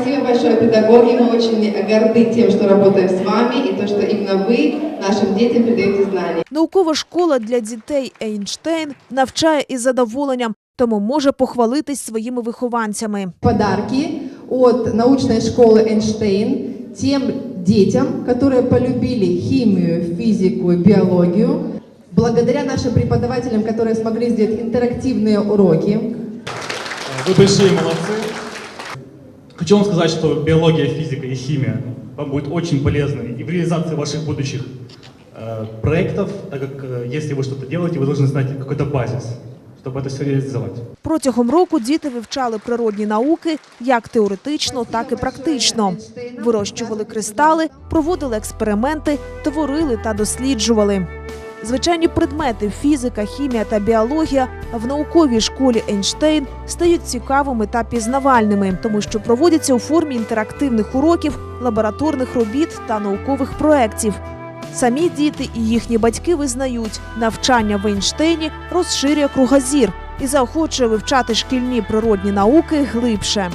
Спасибо большое, педагоги. Мы очень горды тем, что работаем с вами и то, что именно вы нашим детям передаете знания. Наукова школа для дітей Ейнштейн навчає із задоволенням, тому може похвалитись своїми вихованцями. подарки от научной школы Эйнштейн тем детям, которые полюбили химию, физику и биологию. Благодаря нашим преподавателям, которые смогли сделать интерактивные уроки, Вы большие молодцы. Хочу вам сказать, что биология, физика и химия вам будет очень полезны и в реализации ваших будущих э, проектов, так как э, если вы что-то делаете, вы должны знать какой-то базис, чтобы это все реализовать. Протягом року діти вивчали природні науки як теоретично, так і практично. Вирощували кристали, проводили експерименти, творили та досліджували. Звичайні предмети фізика, хімія та біологія в науковій школі Ейнштейн стають цікавими та пізнавальними, тому що проводяться у формі інтерактивних уроків, лабораторних робіт та наукових проєктів. Самі діти і їхні батьки визнають, навчання в Ейнштейні розширює кругозір і заохочує вивчати шкільні природні науки глибше.